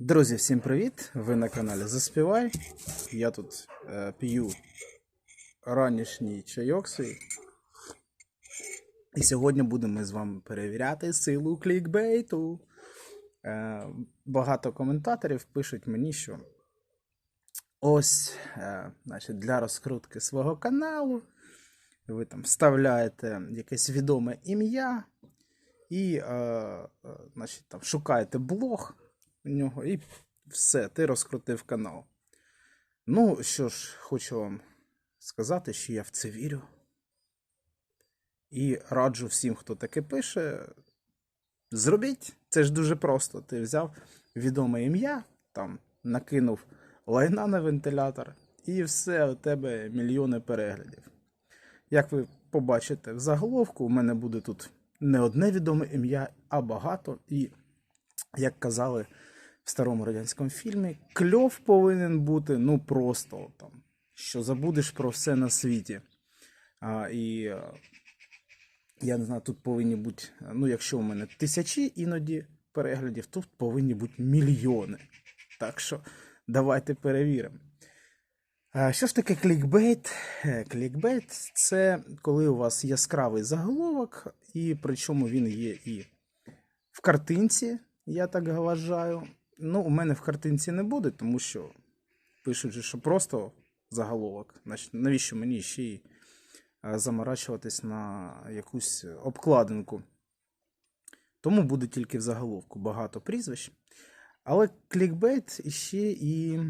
Друзі, всім привіт! Ви на каналі Заспівай. Я тут е, п'ю ранішній чайок свій. І сьогодні будемо з вами перевіряти силу клікбейту. Е, багато коментаторів пишуть мені, що ось е, значить, для розкрутки свого каналу ви там вставляєте якесь відоме ім'я і е, е, значить, там, шукаєте блог нього, і все, ти розкрутив канал. Ну, що ж, хочу вам сказати, що я в це вірю. І раджу всім, хто таке пише, зробіть. Це ж дуже просто. Ти взяв відоме ім'я, там накинув лайна на вентилятор, і все, у тебе мільйони переглядів. Як ви побачите в заголовку, у мене буде тут не одне відоме ім'я, а багато. І, як казали в старому радянському фільмі, кльов повинен бути ну просто там, що забудеш про все на світі. А, і е, я не знаю, тут повинні бути, ну, якщо у мене тисячі іноді переглядів, тут повинні бути мільйони. Так що давайте перевіримо. Що ж таке клікбейт? Е, Клікбейт це коли у вас яскравий заголовок, і причому він є і в картинці, я так вважаю. Ну, у мене в картинці не буде, тому що пишуть, що просто заголовок. Значить, навіщо мені ще й е, заморачуватись на якусь обкладинку? Тому буде тільки в заголовку багато прізвищ. Але клікбейт іще і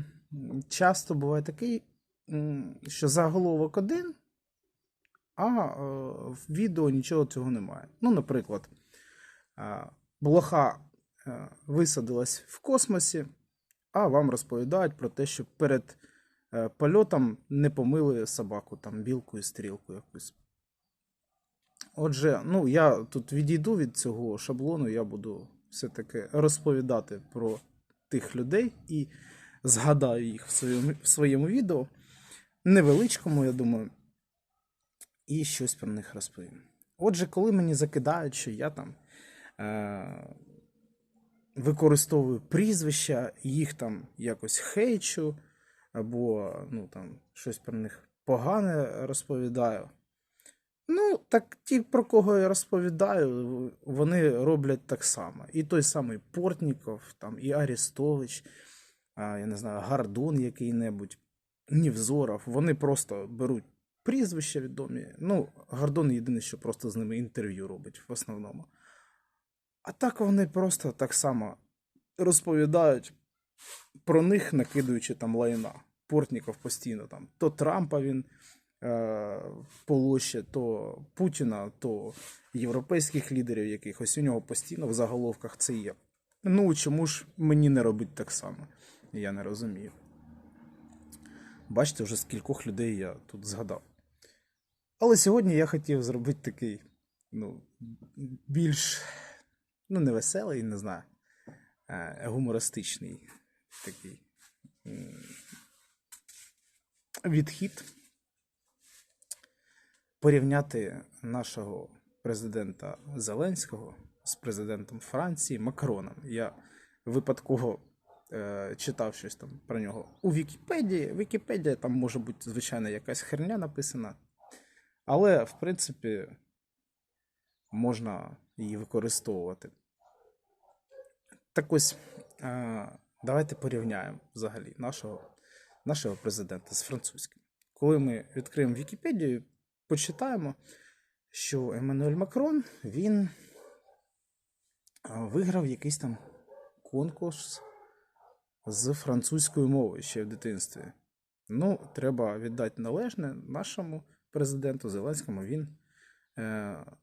часто буває такий, що заголовок один, а е, в відео нічого цього немає. Ну, наприклад, е, блоха висадилась в космосі, а вам розповідають про те, що перед е, польотом не помили собаку, там білку і стрілку якусь. Отже, ну я тут відійду від цього шаблону, я буду все-таки розповідати про тих людей і згадаю їх в своєму, в своєму відео. Невеличкому, я думаю, і щось про них розповім. Отже, коли мені закидають, що я там е- використовую прізвища, їх там якось хейчу, або ну, там, щось про них погане розповідаю. Ну, так ті, про кого я розповідаю, вони роблять так само. І той самий Портніков, там, і Арестович, а, я не знаю, Гардон який-небудь, Нівзоров. Вони просто беруть прізвища відомі. Ну, Гордон єдине, що просто з ними інтерв'ю робить в основному. А так вони просто так само розповідають про них, накидуючи там лайна. Портніков постійно там. То Трампа він е, полоще, то Путіна, то європейських лідерів якихось. У нього постійно в заголовках це є. Ну, чому ж мені не робити так само? Я не розумію. Бачите, вже скількох людей я тут згадав. Але сьогодні я хотів зробити такий, ну, більш, ну, не веселий, не знаю, гумористичний такий відхід. Порівняти нашого президента Зеленського з президентом Франції Макроном. Я випадково е, читав щось там про нього у Вікіпедії. Вікіпедія там може бути, звичайно, якась херня написана. Але, в принципі, можна її використовувати. Так ось, е, давайте порівняємо взагалі нашого, нашого президента з французьким. Коли ми відкриємо Вікіпедію, почитаємо, що Еммануель Макрон він виграв якийсь там конкурс з французькою мовою ще в дитинстві. Ну, треба віддати належне нашому президенту Зеленському. Він е,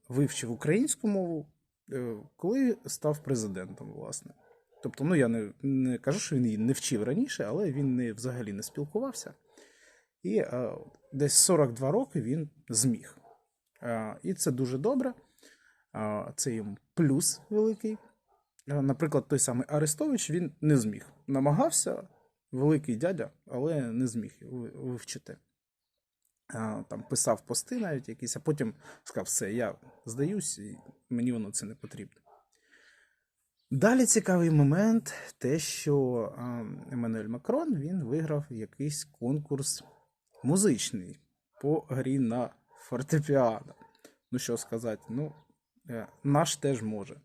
вивчив українську мову, е, коли став президентом, власне. Тобто, ну я не, не кажу, що він її не вчив раніше, але він не, взагалі не спілкувався. І е, десь 42 роки він зміг. Е, і це дуже добре. Е, це йому плюс великий. Е, наприклад, той самий Арестович він не зміг. Намагався, великий дядя, але не зміг вивчити. Там писав пости навіть якісь, а потім сказав, все, я здаюсь, і мені воно це не потрібно. Далі цікавий момент, те, що Еммануель Макрон він виграв якийсь конкурс музичний по грі на фортепіано. Ну що сказати, ну, е, наш теж може,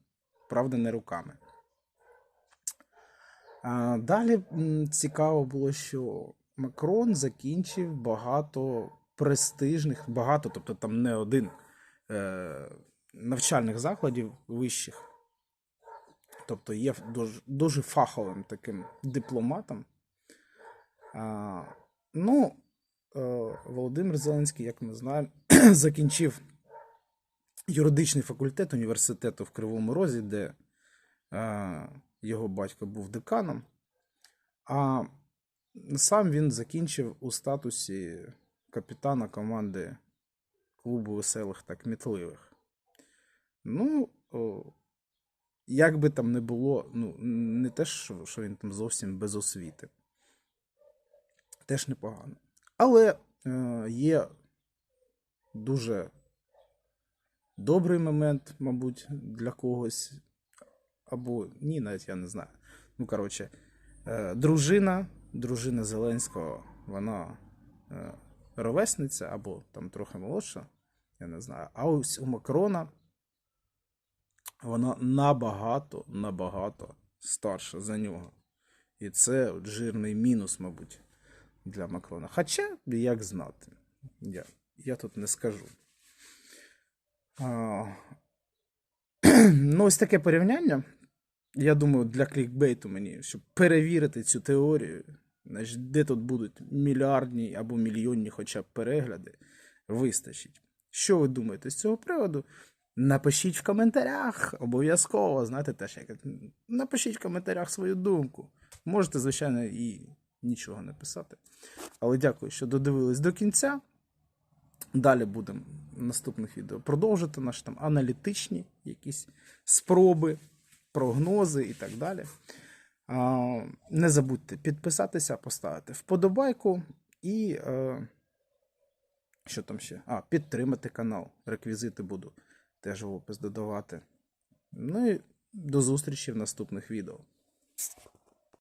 правда, не руками. Далі цікаво було, що Макрон закінчив багато престижних, багато, тобто там не один е, навчальних закладів вищих. Тобто є дуже, дуже фаховим таким дипломатом. А, ну, е, Володимир Зеленський, як ми знаємо, закінчив юридичний факультет університету в Кривому Розі, де е, його батько був деканом. А сам він закінчив у статусі капітана команди клубу веселих та кмітливих. Ну, як би там не було, ну, не те, що, що він там зовсім без освіти. Теж непогано. Але е, є дуже добрий момент, мабуть, для когось. Або ні, навіть я не знаю. Ну, коротше, е, дружина, дружина Зеленського, вона е, ровесниця або там трохи молодша, я не знаю. А ось у Макрона вона набагато, набагато старша за нього. І це от жирний мінус, мабуть, для Макрона. Хоча, як знати, я, я тут не скажу. А, ну, ось таке порівняння. Я думаю, для клікбейту мені, щоб перевірити цю теорію, значить, де тут будуть мільярдні або мільйонні хоча б перегляди, вистачить. Що ви думаєте з цього приводу? Напишіть в коментарях, обов'язково, знаєте, теж як напишіть в коментарях свою думку. Можете, звичайно, і нічого не писати. Але дякую, що додивились до кінця. Далі будемо в наступних відео продовжити наші там аналітичні якісь спроби, прогнози і так далі. Не забудьте підписатися, поставити вподобайку і е, що там ще? А, підтримати канал. Реквізити буду теж в опис додавати. Ну і до зустрічі в наступних відео.